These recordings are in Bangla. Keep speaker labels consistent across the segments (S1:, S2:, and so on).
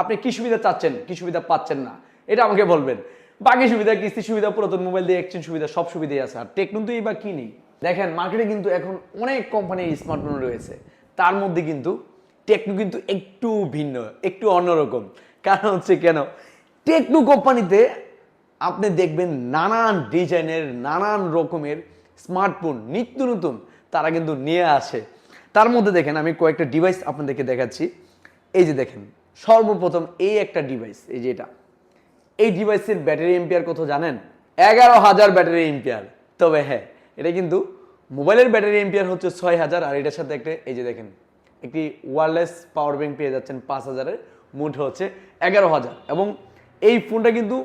S1: আপনি কি সুবিধা চাচ্ছেন? কি সুবিধা পাচ্ছেন না? এটা আমাকে বলবেন। বাকি সুবিধা, কিস্তি সুবিধা, পুরাতন মোবাইল দিয়ে এক্সচেঞ্জ সুবিধা, সব সুবিধাই আছে। আর টেকনো তো বা কি নেই? দেখেন মার্কেটে কিন্তু এখন অনেক কোম্পানির স্মার্টফোন রয়েছে। তার মধ্যে কিন্তু টেকনো কিন্তু একটু ভিন্ন, একটু অন্যরকম। কারণ হচ্ছে কেন? টেকনো কোম্পানিতে আপনি দেখবেন নানান ডিজাইনের, নানান রকমের স্মার্টফোন নিত্য নতুন তারা কিন্তু নিয়ে আসে। তার মধ্যে দেখেন, আমি কয়েকটা ডিভাইস আপনাদেরকে দেখাচ্ছি। এই যে দেখেন সর্বপ্রথম এই একটা ডিভাইস এই যে এটা। এই ডিভাইসের ব্যাটারি এম্পিয়ার কত জানেন? এগারো হাজার ব্যাটারি এম্পিয়ার তবে হ্যাঁ এটা কিন্তু মোবাইলের ব্যাটারি এম্পিয়ার হচ্ছে ছয় হাজার, আর এটার সাথে একটা, এই যে দেখেন, একটি ওয়ারলেস পাওয়ার ব্যাংক পেয়ে যাচ্ছেন পাঁচ হাজারের মুঠ হচ্ছে এগারো হাজার। এবং এই ফোনটা কিন্তু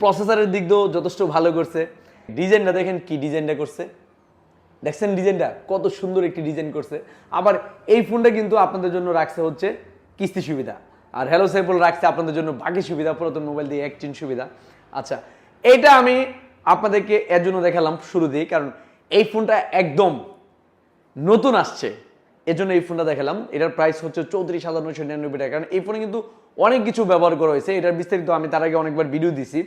S1: প্রসেসরের দিক দিয়েও যথেষ্ট ভালো করছে। ডিজাইনটা দেখেন কি ডিজাইনটা করছে। দেখছেন ডিজাইনটা? কত সুন্দর একটি ডিজাইন করছে। আবার এই ফোনটা কিন্তু আপনাদের জন্য রাখছে হচ্ছে কিস্তি সুবিধা। আর হ্যালো সাইফুল রাখছে আপনাদের জন্য বাকি সুবিধা, পুরাতন মোবাইল দিয়ে এক্সচেঞ্জ সুবিধা। আচ্ছা এইটা আমি আপনাদেরকে এর জন্য দেখালাম শুরু দিয়ে, কারণ এই ফোনটা একদম নতুন আসছে। এজন্য এই ফোনটা দেখালাম। এটার প্রাইস হচ্ছে চৌত্রিশ হাজার নয়শো নিরানব্বই টাকা। কারণ এই ফোনে কিন্তু অনেক কিছু ব্যবহার করা হয়েছে। এটার বিস্তারিত আমি তার আগে অনেকবার ভিডিও দিছি।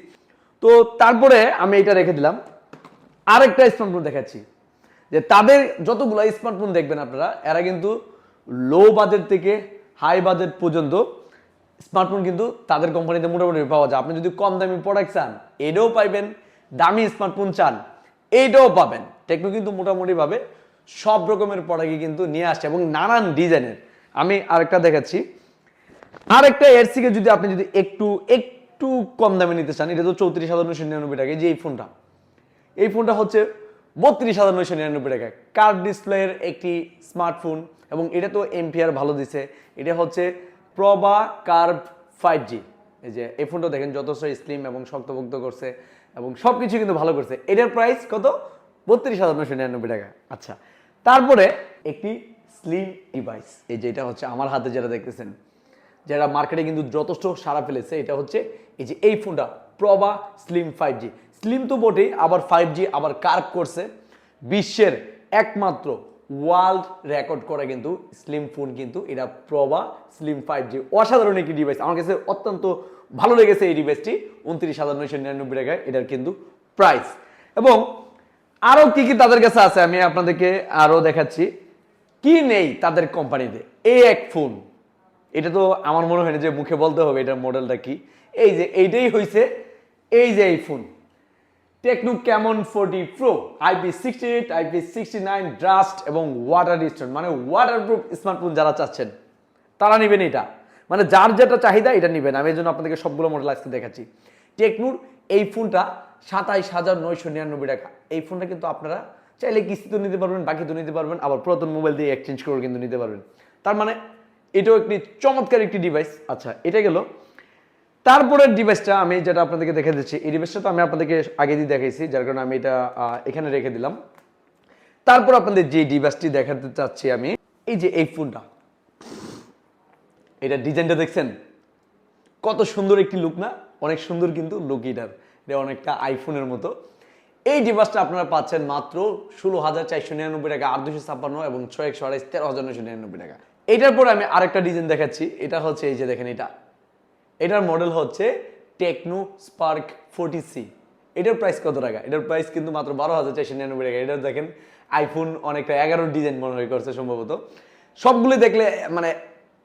S1: তো তারপরে আমি এটা রেখে দিলাম। আরেকটা স্মার্টফোন দেখাচ্ছি। যে তাদের যতগুলো স্মার্টফোন দেখবেন আপনারা, এরা কিন্তু লো বাজেট থেকে হাই বাজেট পর্যন্ত স্মার্টফোন কিন্তু তাদের কোম্পানিতে মোটামুটি পাওয়া যায়। আপনি যদি কম দামি প্রোডাক্ট চান, এটাও পাইবেন, দামি স্মার্টফোন চান এইটাও পাবেন। টেকনো কিন্তু মোটামুটিভাবে সব রকমের প্রোডাক্টই কিন্তু নিয়ে আসছে এবং নানান ডিজাইনের। আমি আরেকটা দেখাচ্ছি। আরেকটা এর থেকে যদি আপনি যদি একটু একটু কম দামে নিতে চান, এটা তো চৌত্রিশ হাজার নশো নিরানব্বই টাকা যে এই ফোনটা এই ফোনটা হচ্ছে বত্রিশ হাজার নয়শো নিরানব্বই টাকা। কার্ভ ডিসপ্লের একটি স্মার্টফোন এবং এটা তো এমপিআর ভালো দিছে। এটা হচ্ছে প্রবা কার্ভ ফাইভ জি এই যে, এই ফোনটা দেখেন যথেষ্ট স্লিম এবং শক্তপোক্ত করছে এবং সব কিছু কিন্তু ভালো করছে। এটার প্রাইস কত? বত্রিশ হাজার নয়শো নিরানব্বই টাকা। আচ্ছা তারপরে একটি স্লিম ডিভাইস এই যে, এটা হচ্ছে আমার হাতে যেটা দেখতেছেন, যারা মার্কেটে কিন্তু যথেষ্ট সারা ফেলেছে, এটা হচ্ছে এই যে, এই ফোনটা প্রবা স্লিম ফাইভ জি স্লিম তো বটেই, আবার ফাইভ জি আবার কার্ভ করছে। বিশ্বের একমাত্র ওয়ার্ল্ড রেকর্ড করা কিন্তু স্লিম ফোন কিন্তু, এটা প্রবা স্লিম ফাইভ জি অসাধারণ একটি ডিভাইস আমার কাছে অত্যন্ত ভালো লেগেছে এই ডিভাইসটি উনত্রিশ হাজার নয়শো নিরানব্বই টাকায় এটার কিন্তু প্রাইস এবং আরও কি কি তাদের কাছে আছে, আমি আপনাদেরকে আরও দেখাচ্ছি। কি নেই তাদের কোম্পানিতে? এই এক ফোন এটা তো আমার মনে হয় না যে মুখে বলতে হবে এটার মডেলটা কি? এই যে, এইটাই হয়েছে এই যে এই phone Tecno Camon forty pro? IP sixty eight IP sixty nine dust এবং ওয়াটার ডিস্টেন্ট মানে ওয়াটারপ্রুফ স্মার্টফোন যারা চাচ্ছেন, তারা নেবেন এটা। মানে যার যেটা চাহিদা, এটা নেবেন। আমি এই জন্য আপনাদেরকে সবগুলো মডেল আজকে দেখাচ্ছি। টেকনুর এই ফোনটা সাতাইশ হাজার নয়শো নিরানব্বই টাকা। এই ফোনটা কিন্তু আপনারা চাইলে কিস্তিতে নিতে পারবেন বাকি তো নিতে পারবেন, আবার পুরাতন মোবাইল দিয়ে এক্সচেঞ্জ করে কিন্তু নিতে পারবেন। তার মানে এটাও একটি চমৎকার একটি ডিভাইস আচ্ছা এটা গেল তারপরের ডিভাইসটা আমি যেটা আপনাদেরকে দেখে দিচ্ছি, এই ডিভাইসটা তো আমি আপনাদেরকে আগে দিয়ে দেখাইছি, যার কারণে আমি এটা এখানে রেখে দিলাম। তারপর আপনাদের যে ডিভাইসটি দেখাতে চাচ্ছি আমি, এই যে এই ফোনটা এটা ডিজাইনটা দেখছেন? কত সুন্দর একটি লুক না? অনেক সুন্দর কিন্তু লুক এটার। এটা অনেকটা আইফোনের মতো। এই ডিভাইসটা আপনারা পাচ্ছেন মাত্র ষোলো হাজার চারশো নিরানব্বই টাকা, আট দুশো ছাপ্পান্ন এবং ছয় একশো আড়াইশ, তেরো হাজার নশো নিরানব্বই টাকা। এটার পর আমি আরেকটা ডিজাইন দেখাচ্ছি। এটা হচ্ছে এই যে দেখেন এটা। এটার মডেল হচ্ছে টেকনো স্পার্ক ফোর্টি সি এটার প্রাইস কত টাকা? এটার প্রাইস কিন্তু মাত্র বারো হাজার চারশো নিরানব্বই টাকা। এটা দেখেন আইফোন অনেকটা এগারো ডিজাইন মনে হয় করছে সম্ভবত। সবগুলো দেখলে মানে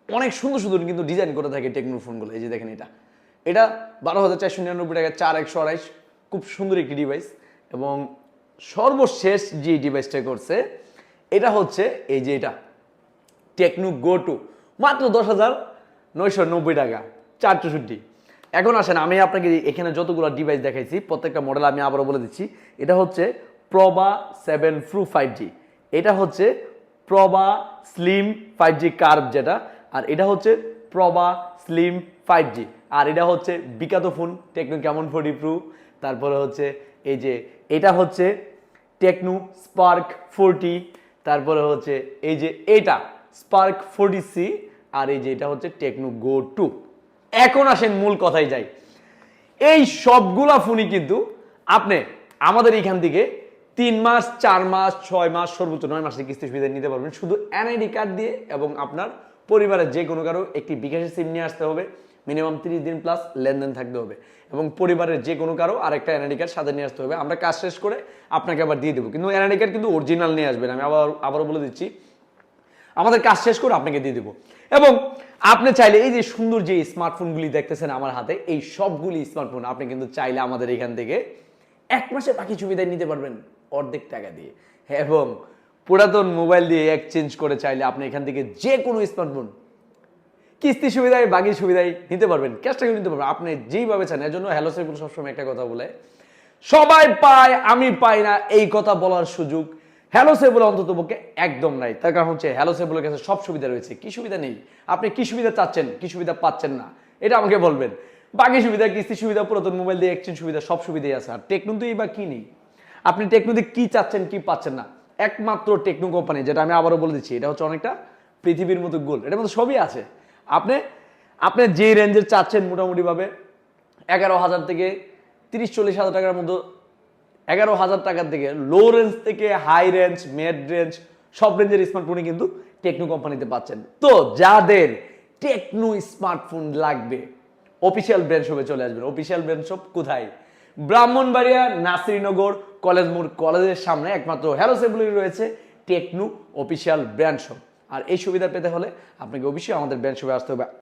S1: অনেক সুন্দর সুন্দর কিন্তু ডিজাইন করে থাকে টেকনো ফোনগুলো এই যে দেখেন এটা। এটা বারো হাজার চারশো নিরানব্বই টাকা, চার একশো আড়াইশ। খুব সুন্দর একটি ডিভাইস এবং সর্বশেষ যে ডিভাইসটা করছে, এটা হচ্ছে এই যে এটা। টেকনো গো টু মাত্র দশ হাজার নয়শো নব্বই টাকা। চার চৌষট্টি। এখন আসেন, আমি আপনাকে এখানে যতগুলো ডিভাইস দেখাইছি, প্রত্যেকটা মডেল আমি আবারও বলে দিচ্ছি। এটা হচ্ছে প্রবা সেভেন প্রু ফাইভ জি এটা হচ্ছে প্রবা স্লিম ফাইভ জি কার্ভ যেটা, আর এটা হচ্ছে প্রবা স্লিম ফাইভ জি আর এটা হচ্ছে বিকাতো phone Tecno Camon forty pro তারপরে হচ্ছে এই যে, এটা হচ্ছে টেকনো স্পার্ক ফোরটি তারপরে হচ্ছে এই যে, এটা স্পার্ক ফোরটি সি আর এই যে, এটা হচ্ছে টেকনো গো টু এখন আসেন মূল কথায় যাই। এই সবগুলা ফোনই কিন্তু আপনি আমাদের এখান থেকে তিন মাস, চার মাস, ছয় মাস, সর্বোচ্চ নয় মাসের কিস্তি সুবিধা নিতে পারবেন। শুধু এনআইডি কার্ড দিয়ে এবং আপনার পরিবারের যে কোনো কারও একটি বিকাশের সিম নিয়ে আসতে হবে। মিনিমাম তিরিশ দিন প্লাস লেনদেন থাকতে হবে। এবং পরিবারের যে কোনো কারও আরেকটা এনআইডি কার্ড সাথে নিয়ে আসতে হবে। আমরা কাজ শেষ করে আপনাকে আবার দিয়ে দেবো। কিন্তু এনআইডি কার্ড কিন্তু অরিজিনাল নিয়ে আসবেন। আমি আবার, আবারও বলে দিচ্ছি। আমাদের কাজ শেষ করে আপনাকে দিয়ে দেবো। এবং আপনি চাইলে এই যে সুন্দর যে স্মার্টফোনগুলি দেখতেছেন আমার হাতে, এই সবগুলি স্মার্টফোন আপনি কিন্তু চাইলে আমাদের এখান থেকে এক মাসে বাকি সুবিধা নিতে পারবেন অর্ধেক টাকা দিয়ে। এবং পুরাতন মোবাইল দিয়ে এক্সচেঞ্জ করে চাইলে আপনি এখান থেকে যে কোনো স্মার্টফোন কিস্তি সুবিধায়, বাকি সুবিধায় নিতে পারবেন ক্যাশ টাকা নিতে পারবেন। আপনি যেইভাবে চান এর জন্য হ্যালো সেগুলো সবসময় একটা কথা বলে, সবাই পায়, আমি পাই না, এই কথা বলার সুযোগ হ্যালো সেবুল অন্তত পক্ষে একদম নাই। তার কারণ হচ্ছে হ্যালো সেবুলের কাছে সব সুবিধা রয়েছে। কি সুবিধা নেই? আপনি কি সুবিধা চাচ্ছেন? কি সুবিধা পাচ্ছেন না? এটা আমাকে বলবেন। বাকি সুবিধা কিস্তি সুবিধা, পুরাতন মোবাইল দিয়ে এক্সচেঞ্জ সুবিধা, সব সুবিধাই আছে। আর টেকনো তো এই বা কি নেই? আপনি টেকনোতে কি চাচ্ছেন, কি পাচ্ছেন না? একমাত্র টেকনো কোম্পানি যেটা আমি আবারও বলে দিচ্ছি, এটা হচ্ছে অনেকটা পৃথিবীর মতো গোল। এটার মধ্যে সবই আছে। আপনি আপনি যে রেঞ্জের চাচ্ছেন মোটামুটিভাবে এগারো হাজার থেকে তিরিশ চল্লিশ হাজার টাকার মতো এগারো হাজার টাকার থেকে লো রেঞ্জ থেকে হাই রেঞ্জ মেড রেঞ্জ সব রেঞ্জের স্মার্টফোনই কিন্তু টেকনো কোম্পানিতে পাচ্ছেন। তো যাদের টেকনো স্মার্টফোন লাগবে অফিসিয়াল ব্র্যান্ড শপে চলে আসবেন। অফিসিয়াল ব্র্যান্ড শপ কোথায়? ব্রাহ্মণবাড়িয়া, নাসিরনগর, কলেজ মোড়, কলেজের সামনে একমাত্র হ্যালো সেবুলি রয়েছে টেকনো অফিসিয়াল ব্র্যান্ড শপ আর এই সুবিধা পেতে হলে আপনাকে অবশ্যই আমাদের ব্র্যান্ড শপে আসতে হবে।